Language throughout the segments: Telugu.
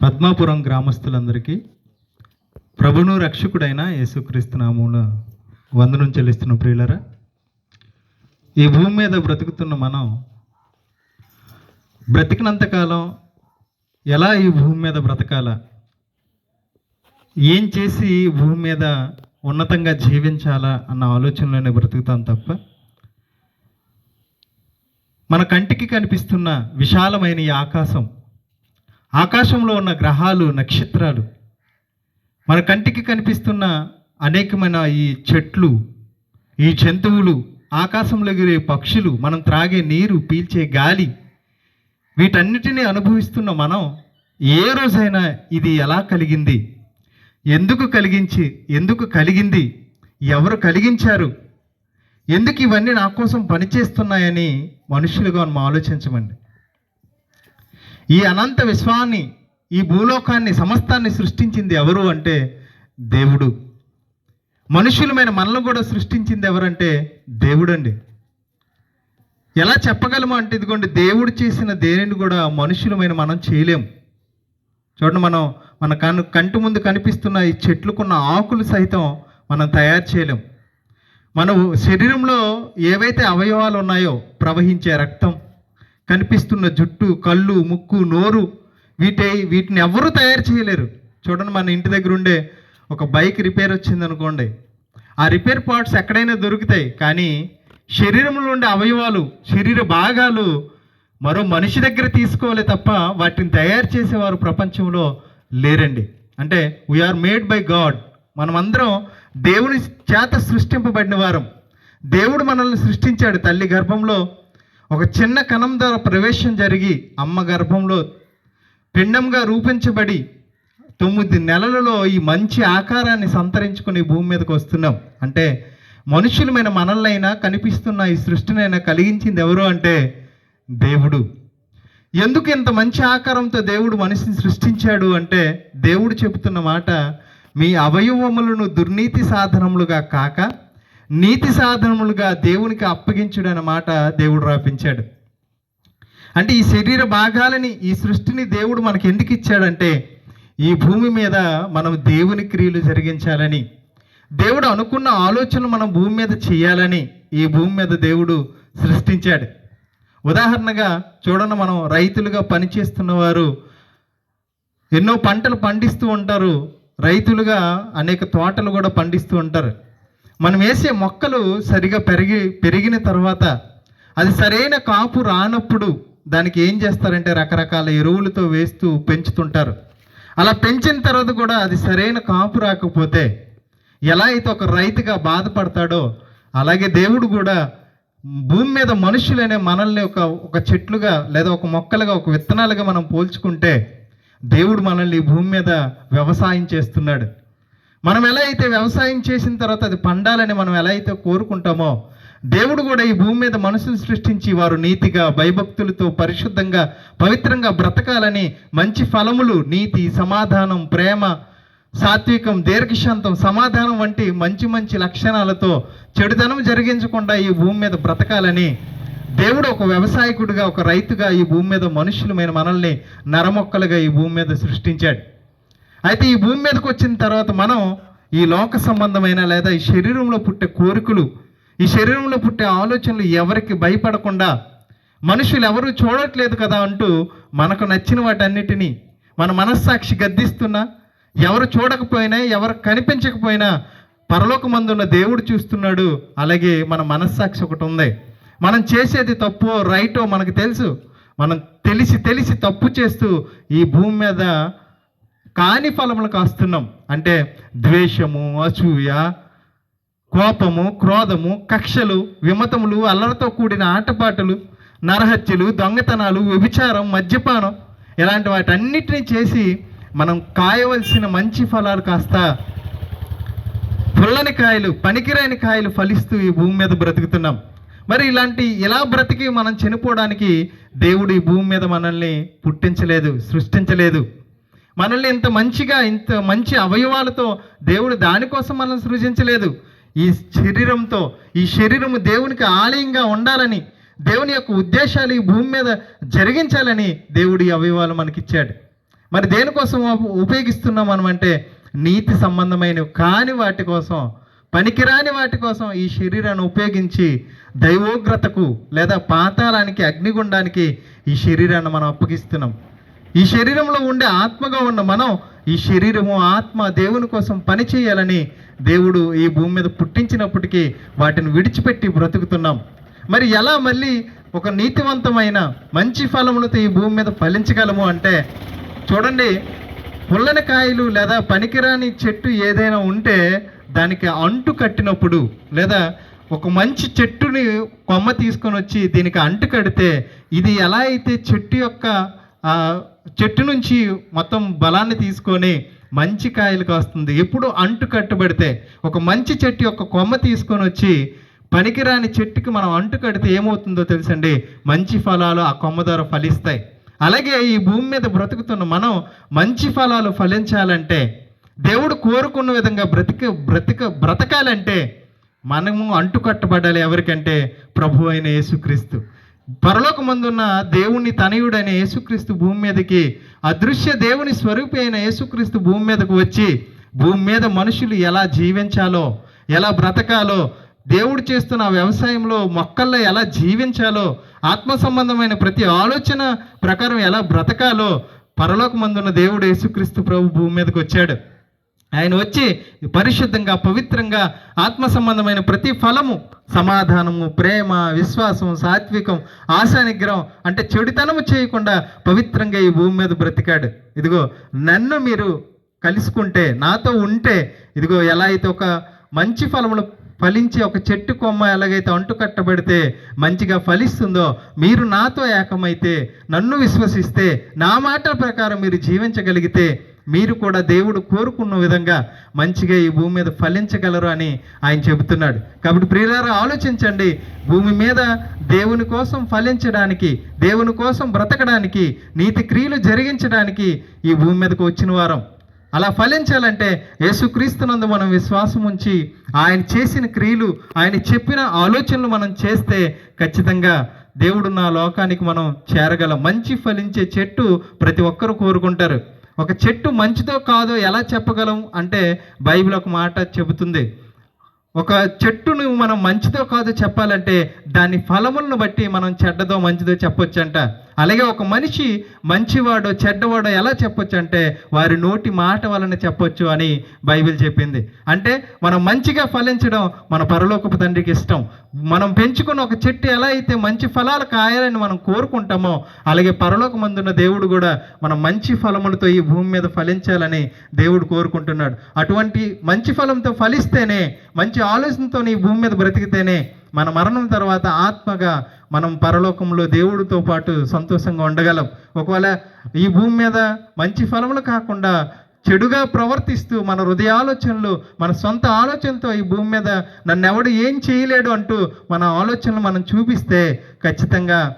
పద్మాపురం గ్రామస్తులందరికీ ప్రభును రక్షకుడైన యేసుక్రీస్తు నామమున వందనం చెల్లిస్తున్న ప్రియులరా ఈ భూమి మీద బ్రతుకుతున్న మనం బ్రతికినంతకాలం ఎలా ఈ భూమి మీద బ్రతకాలా? ఏం చేసి ఈ భూమి మీద ఉన్నతంగా జీవించాలా అన్న ఆలోచనలోనే బ్రతుకుతాం తప్ప మన కంటికి కనిపిస్తున్న విశాలమైన ఈ ఆకాశం ఆకాశంలో ఉన్న గ్రహాలు నక్షత్రాలు మన కంటికి కనిపిస్తున్న అనేకమైన ఈ చెట్లు ఈ జంతువులు ఆకాశంలో ఎగిరే పక్షులు మనం త్రాగే నీరు పీల్చే గాలి వీటన్నిటినీ అనుభవిస్తున్న మనం ఏ రోజైనా ఇది ఎలా కలిగింది? ఎందుకు కలిగించి ఎందుకు కలిగింది? ఎవరు కలిగించారు? ఎందుకు ఇవన్నీ నా కోసం పనిచేస్తున్నాయని మనుషులుగా మనం ఆలోచించమండి. ఈ అనంత విశ్వాన్ని ఈ భూలోకాన్ని సమస్తాన్ని సృష్టించింది ఎవరు అంటే దేవుడు. మనుషులమైన మనల్ని కూడా సృష్టించింది ఎవరంటే దేవుడండి. ఎలా చెప్పగలము అంటే ఇదిగోండి దేవుడు చేసిన దేనిని కూడా మనుషులమైన మనం చేయలేం. చూడండి మనం మన కను కంటి ముందు కనిపిస్తున్న ఈ చెట్లుకున్న ఆకులు సైతం మనం తయారు చేయలేం. మన శరీరంలో ఏవైతే అవయవాలు ఉన్నాయో ప్రవహించే రక్తం కనిపిస్తున్న జుట్టు కళ్ళు ముక్కు నోరు వీటి వీటిని ఎవరూ తయారు చేయలేరు. చూడండి మన ఇంటి దగ్గర ఉండే ఒక బైక్ రిపేర్ వచ్చింది అనుకోండి. ఆ రిపేర్ పార్ట్స్ ఎక్కడైనా దొరుకుతాయి కానీ శరీరంలో ఉండే అవయవాలు శరీర భాగాలు మరో మనిషి దగ్గర తీసుకోవాలి తప్ప వాటిని తయారు చేసేవారు ప్రపంచంలో లేరండి. అంటే వీఆర్ మేడ్ బై గాడ్ మనమందరం దేవుని చేత సృష్టింపబడిన వారం. దేవుడు మనల్ని సృష్టించాడు తల్లి గర్భంలో. ఒక చిన్న కణం ద్వారా ప్రవేశం జరిగి అమ్మ గర్భంలో పిండంగా రూపించబడి తొమ్మిది నెలలలో ఈ మంచి ఆకారాన్ని సంతరించుకుని భూమి మీదకి వస్తున్నాం. అంటే మనుషులమైన మనల్నైనా కనిపిస్తున్న ఈ సృష్టినైనా కలిగించింది ఎవరు అంటే దేవుడు. ఎందుకు ఇంత మంచి ఆకారంతో దేవుడు మనిషిని సృష్టించాడు అంటే దేవుడు చెబుతున్న మాట మీ అవయవములను దుర్నీతి సాధనములుగా కాక నీతి సాధనములుగా దేవునికి అప్పగించుడు అన్న మాట దేవుడు రాపించాడు. అంటే ఈ శరీర భాగాలని ఈ సృష్టిని దేవుడు మనకి ఎందుకు ఇచ్చాడంటే ఈ భూమి మీద మనం దేవుని క్రియలు జరిగించాలని దేవుడు అనుకున్న ఆలోచనలు మనం భూమి మీద చేయాలని ఈ భూమి మీద దేవుడు సృష్టించాడు. ఉదాహరణగా చూడండి మనం రైతులుగా పనిచేస్తున్న వారు ఎన్నో పంటలు పండిస్తూ ఉంటారు. రైతులుగా అనేక తోటలు కూడా పండిస్తూ ఉంటారు. మనం వేసే మొక్కలు సరిగా పెరిగి పెరిగిన తర్వాత అది సరైన కాపు రానప్పుడు దానికి ఏం చేస్తారంటే రకరకాల ఎరువులతో వేస్తూ పెంచుతుంటారు. అలా పెంచిన తర్వాత కూడా అది సరైన కాపు రాకపోతే ఎలా అయితే ఒక రైతుగా బాధపడతాడో అలాగే దేవుడు కూడా భూమి మీద మనుషులనే మనల్ని ఒక ఒక చెట్లుగా లేదా ఒక మొక్కలుగా ఒక విత్తనాలుగా మనం పోల్చుకుంటే దేవుడు మనల్ని భూమి మీద వ్యవసాయం చేస్తున్నాడు. మనం ఎలా అయితే వ్యవసాయం చేసిన తర్వాత అది పండాలని మనం ఎలా అయితే కోరుకుంటామో దేవుడు కూడా ఈ భూమి మీద మనుషులు సృష్టించి వారు నీతిగా భయభక్తులతో పరిశుద్ధంగా పవిత్రంగా బ్రతకాలని మంచి ఫలములు నీతి సమాధానం ప్రేమ సాత్వికం దీర్ఘశాంతం సమాధానం వంటి మంచి మంచి లక్షణాలతో చెడుదనం జరిగించకుండా ఈ భూమి మీద బ్రతకాలని దేవుడు ఒక వ్యవసాయకుడిగా ఒక రైతుగా ఈ భూమి మీద మనుషులమైన మనల్ని నరమొక్కలుగా ఈ భూమి మీద సృష్టించాడు. అయితే ఈ భూమి మీదకి వచ్చిన తర్వాత మనం ఈ లోక సంబంధమైన లేదా ఈ శరీరంలో పుట్టే కోరికలు ఈ శరీరంలో పుట్టే ఆలోచనలు ఎవరికి భయపడకుండా మనుషులు ఎవరు చూడట్లేదు కదా అంటూ మనకు నచ్చిన వాటన్నిటినీ మన మనస్సాక్షి గద్దిస్తున్నా ఎవరు చూడకపోయినా ఎవరు కనిపించకపోయినా పరలోకమందున్న దేవుడు చూస్తున్నాడు. అలాగే మన మనస్సాక్షి ఒకటి ఉంది. మనం చేసేది తప్పో రైటో మనకు తెలుసు. మనం తెలిసి తెలిసి తప్పు చేస్తూ ఈ భూమి మీద కాని ఫలములు కాస్తున్నాం. అంటే ద్వేషము అసూయ కోపము క్రోధము కక్షలు విమతములు అల్లరితో కూడిన ఆటపాటలు నరహత్యలు దొంగతనాలు వ్యభిచారం మద్యపానం ఇలాంటి వాటన్నిటిని చేసి మనం కాయవలసిన మంచి ఫలాలు కాస్త పుల్లని కాయలు పనికిరాని కాయలు ఫలిస్తూ ఈ భూమి మీద బ్రతుకుతున్నాం. మరి ఇలాంటి ఇలా బ్రతికి మనం చనిపోవడానికి దేవుడు ఈ భూమి మీద మనల్ని పుట్టించలేదు సృష్టించలేదు. మనల్ని ఇంత మంచిగా ఇంత మంచి అవయవాలతో దేవుడు దానికోసం మనల్ని సృజించలేదు. ఈ శరీరంతో ఈ శరీరము దేవునికి ఆలయంగా ఉండాలని దేవుని యొక్క ఉద్దేశాలు ఈ భూమి మీద జరిగించాలని దేవుడు ఈ అవయవాలు మనకిచ్చాడు. మరి దేనికోసం ఉపయోగిస్తున్నాం మనమంటే నీతి సంబంధమైనవి కాని వాటి కోసం పనికిరాని వాటి కోసం ఈ శరీరాన్ని ఉపయోగించి దైవోగ్రతకు లేదా పాతాళానికి అగ్నిగుండానికి ఈ శరీరాన్ని మనం అప్పగిస్తున్నాం. ఈ శరీరంలో ఉండే ఆత్మగా ఉన్న మనం ఈ శరీరము ఆత్మ దేవుని కోసం పని చేయాలని దేవుడు ఈ భూమి మీద పుట్టించినప్పటికీ వాటిని విడిచిపెట్టి బ్రతుకుతున్నాం. మరి ఎలా మళ్ళీ ఒక నీతివంతమైన మంచి ఫలములతో ఈ భూమి మీద ఫలించగలము అంటే చూడండి పుల్లని కాయలు లేదా పనికిరాని చెట్టు ఏదైనా ఉంటే దానికి అంటు కట్టినప్పుడు లేదా ఒక మంచి చెట్టుని కొమ్మ తీసుకొని వచ్చి దీనికి అంటు కడితే ఇది ఎలా అయితే చెట్టు యొక్క చెట్టు నుంచి మొత్తం బలాన్ని తీసుకొని మంచి కాయలు కాస్తుంది. ఎప్పుడు అంటు కట్టుబడితే ఒక మంచి చెట్టు యొక్క కొమ్మ తీసుకొని వచ్చి పనికిరాని చెట్టుకి మనం అంటు కడితే ఏమవుతుందో తెలుసండి? మంచి ఫలాలు ఆ కొమ్మ ద్వారా ఫలిస్తాయి. అలాగే ఈ భూమి మీద బ్రతుకుతున్న మనం మంచి ఫలాలు ఫలించాలంటే దేవుడు కోరుకున్న విధంగా బ్రతిక బ్రతిక బ్రతకాలంటే మనము అంటుకట్టబడాలి ఎవరికంటే? ప్రభు అయిన యేసుక్రీస్తు. పరలోకమందున్న దేవుని తనయుడైన యేసుక్రీస్తు భూమి మీదకి అదృశ్య దేవుని స్వరూపి అయిన యేసుక్రీస్తు భూమి మీదకు వచ్చి భూమి మీద మనుషులు ఎలా జీవించాలో ఎలా బ్రతకాలో దేవుడు చేస్తున్న వ్యవసాయంలో మొక్కల్లో ఎలా జీవించాలో ఆత్మ సంబంధమైన ప్రతి ఆలోచన ప్రకారం ఎలా బ్రతకాలో పరలోకమందున్న దేవుడు యేసుక్రీస్తు ప్రభు భూమి మీదకి వచ్చాడు. ఆయన వచ్చి పరిశుద్ధంగా పవిత్రంగా ఆత్మ సంబంధమైన ప్రతి ఫలము సమాధానము ప్రేమ విశ్వాసం సాత్వికం ఆశానిగ్రహం అంటే చెడుతనము చేయకుండా పవిత్రంగా ఈ భూమి మీద బ్రతికాడు. ఇదిగో నన్ను మీరు కలుసుకుంటే నాతో ఉంటే ఇదిగో ఎలా అయితే ఒక మంచి ఫలములు ఫలించి ఒక చెట్టు కొమ్మ ఎలాగైతే అంటు కట్టబడితే మంచిగా ఫలిస్తుందో మీరు నాతో ఏకమైతే నన్ను విశ్వసిస్తే నా మాటల ప్రకారం మీరు జీవించగలిగితే మీరు కూడా దేవుడు కోరుకున్న విధంగా మంచిగా ఈ భూమి మీద ఫలించగలరు అని ఆయన చెబుతున్నాడు. కాబట్టి ప్రియులారా ఆలోచించండి. భూమి మీద దేవుని కోసం ఫలించడానికి దేవుని కోసం బ్రతకడానికి నీతి క్రియలు జరిగించడానికి ఈ భూమి మీదకు వచ్చిన వారం. అలా ఫలించాలంటే యేసుక్రీస్తునందు మనం విశ్వాసం ఉంచి ఆయన చేసిన క్రియలు ఆయన చెప్పిన ఆలోచనలు మనం చేస్తే ఖచ్చితంగా దేవుడు నా లోకానికి మనం చేరగలం. మంచి ఫలించే చెట్టు ప్రతి ఒక్కరూ కోరుకుంటారు. ఒక చెట్టు మంచిదో కాదో ఎలా చెప్పగలం అంటే బైబిల్ ఒక మాట చెబుతుంది. ఒక చెట్టును మనం మంచిదో కాదో చెప్పాలంటే దాని ఫలములను బట్టి మనం చెడ్డదో మంచిదో చెప్పొచ్చంట. అలాగే ఒక మనిషి మంచివాడో చెడ్డవాడో ఎలా చెప్పొచ్చు అంటే వారి నోటి మాట వలన చెప్పొచ్చు అని బైబిల్ చెప్పింది. అంటే మనం మంచిగా ఫలించడం మన పరలోకపు తండ్రికి ఇష్టం. మనం పెంచుకున్న ఒక చెట్టు ఎలా అయితే మంచి ఫలాలు కాయాలని మనం కోరుకుంటామో అలాగే పరలోకమందున్న దేవుడు కూడా మనం మంచి ఫలములతో ఈ భూమి మీద ఫలించాలని దేవుడు కోరుకుంటున్నాడు. అటువంటి మంచి ఫలంతో ఫలిస్తేనే మంచి ఆలోచనతో ఈ భూమి మీద బ్రతికితేనే మన మరణం తర్వాత ఆత్మగా మనం పరలోకంలో దేవుడితో పాటు సంతోషంగా ఉండగలం. ఒకవేళ ఈ భూమి మీద మంచి ఫలములు కాకుండా చెడుగా ప్రవర్తిస్తూ మన హృదయ ఆలోచనలు మన సొంత ఆలోచనతో ఈ భూమి మీద నన్ను ఎవడు ఏం చేయలేడు అంటూ మన ఆలోచనలు మనం చూపిస్తే ఖచ్చితంగా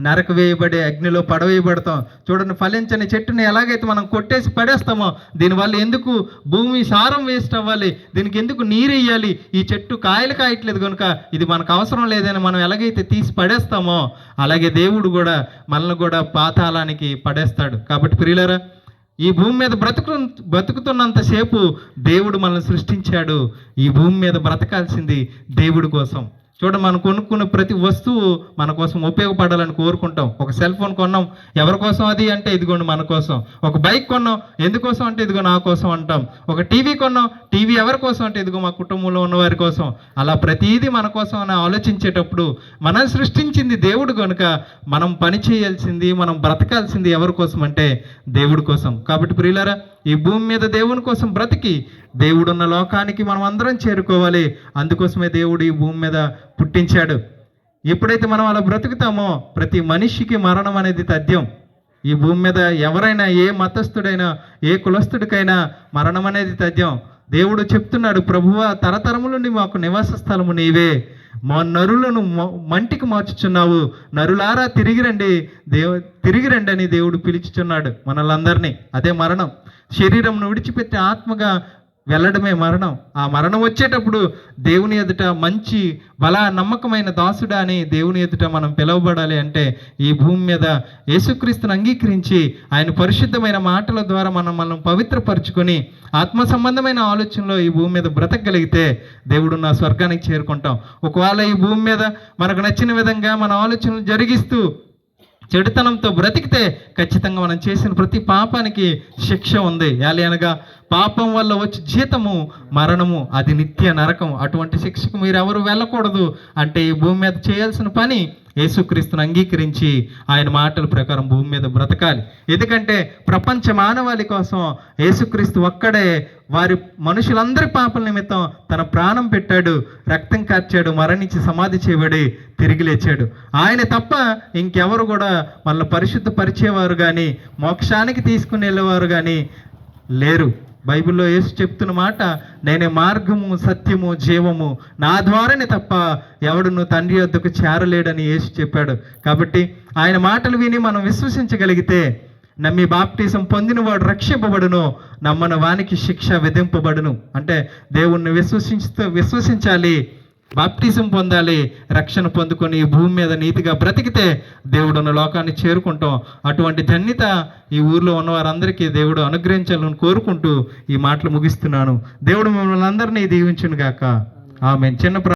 నరక వేయబడే అగ్నిలో పడవేయబడతాం. చూడండి ఫలించని చెట్టుని ఎలాగైతే మనం కొట్టేసి పడేస్తామో దీనివల్ల ఎందుకు భూమి సారం వేస్ట్ అవ్వాలి? దీనికి ఎందుకు నీరు వేయాలి? ఈ చెట్టు కాయలు కాయట్లేదు కనుక ఇది మనకు అవసరం లేదని మనం ఎలాగైతే తీసి పడేస్తామో అలాగే దేవుడు కూడా మనల్ని కూడా పాతాళానికి పడేస్తాడు. కాబట్టి ప్రియులరా ఈ భూమి మీద బ్రతుకు బ్రతుకుతున్నంతసేపు దేవుడు మనల్ని సృష్టించాడు. ఈ భూమి మీద బ్రతకాల్సింది దేవుడి కోసం. చూడండి మనం కొనుక్కున్న ప్రతి వస్తువు మన కోసం ఉపయోగపడాలని కోరుకుంటాం. ఒక సెల్ ఫోన్ కొన్నాం ఎవరి కోసం అది అంటే ఇదిగోండి మన కోసం. ఒక బైక్ కొన్నాం ఎందుకోసం అంటే ఇదిగో నా కోసం అంటాం. ఒక టీవీ కొన్నాం టీవీ ఎవరి కోసం అంటే ఇదిగో మా కుటుంబంలో ఉన్న వారి కోసం. అలా ప్రతిదీ మన కోసం అని ఆలోచించేటప్పుడు మనం సృష్టించింది దేవుడు కనుక మనం పని చేయాల్సింది మనం బ్రతకాల్సింది ఎవరి కోసం అంటే దేవుడి కోసం. కాబట్టి ప్రియులారా ఈ భూమి మీద దేవుని కోసం బ్రతికి దేవుడున్న లోకానికి మనం అందరం చేరుకోవాలి. అందుకోసమే దేవుడు ఈ భూమి మీద పుట్టించాడు. ఎప్పుడైతే మనం అలా బ్రతుకుతామో ప్రతి మనిషికి మరణం అనేది తథ్యం. ఈ భూమి మీద ఎవరైనా ఏ మతస్థుడైనా ఏ కులస్థుడికైనా మరణం అనేది తథ్యం. దేవుడు చెప్తున్నాడు ప్రభువ తరతరములుండి మాకు నివాస స్థలము నీవే. మా నరులను మంటికి మార్చుచున్నావు. నరులారా తిరిగి రండి. దేవు తిరిగి రండి అని దేవుడు పిలుచుచున్నాడు మనల్ందరినీ. అదే మరణం. శరీరంను విడిచిపెట్టి ఆత్మగా వెళ్ళడమే మరణం. ఆ మరణం వచ్చేటప్పుడు దేవుని ఎదుట మంచి బల నమ్మకమైన దాసుడా అని దేవుని ఎదుట మనం పిలువబడాలి అంటే ఈ భూమి మీద యేసుక్రీస్తుని అంగీకరించి ఆయన పరిశుద్ధమైన మాటల ద్వారా మనం మనం పవిత్రపరుచుకొని ఆత్మ సంబంధమైన ఆలోచనలో ఈ భూమి మీద బ్రతకగలిగితే దేవుడు నా స్వర్గానికి చేరుకుంటాం. ఒకవేళ ఈ భూమి మీద మనకు నచ్చిన విధంగా మన ఆలోచనలు జరిగిస్తూ చెడుతనంతో బ్రతికితే ఖచ్చితంగా మనం చేసిన ప్రతి పాపానికి శిక్ష ఉంది. యాలి అనగా పాపం వల్ల వచ్చి జీతము మరణము అది నిత్య నరకం. అటువంటి శిక్షకు మీరు ఎవరు వెళ్ళకూడదు. అంటే ఈ భూమి మీద చేయాల్సిన పని యేసుక్రీస్తుని అంగీకరించి ఆయన మాటల ప్రకారం భూమి మీద బ్రతకాలి. ఎందుకంటే ప్రపంచ మానవాళి కోసం యేసుక్రీస్తు ఒక్కడే వారి మనుషులందరి పాపల నిమిత్తం తన ప్రాణం పెట్టాడు రక్తం కార్చాడు మరణించి సమాధి చేయబడి తిరిగి లేచాడు. ఆయన తప్ప ఇంకెవరు కూడా మళ్ళీ పరిశుద్ధ పరిచేవారు కానీ మోక్షానికి తీసుకుని వెళ్ళేవారు కానీ లేరు. బైబిల్లో యేసు చెప్తున్న మాట నేనే మార్గము సత్యము జీవము. నా ద్వారానే తప్ప ఎవడును తండ్రి వద్దకు చేరలేడని యేసు చెప్పాడు. కాబట్టి ఆయన మాటలు విని మనం విశ్వసించగలిగితే నమ్మి బాప్టిజం పొందినవాడు రక్షింపబడును నమ్మని వానికి శిక్ష విధింపబడును. అంటే దేవుణ్ణి విశ్వసించుతూ విశ్వసించాలి. బాప్టిజం పొందాలి రక్షణ పొందుకొని భూమి మీద నీతిగా బ్రతికితే దేవుడున్న లోకాన్ని చేరుకుంటాం. అటువంటి ధన్యత ఈ ఊర్లో ఉన్న వారందరికీ దేవుడు అనుగ్రహించాలని కోరుకుంటూ ఈ మాటలు ముగిస్తున్నాను. దేవుడు మిమ్మల్ని అందరినీ దీవించును గాక ఆమె చిన్న ప్ర-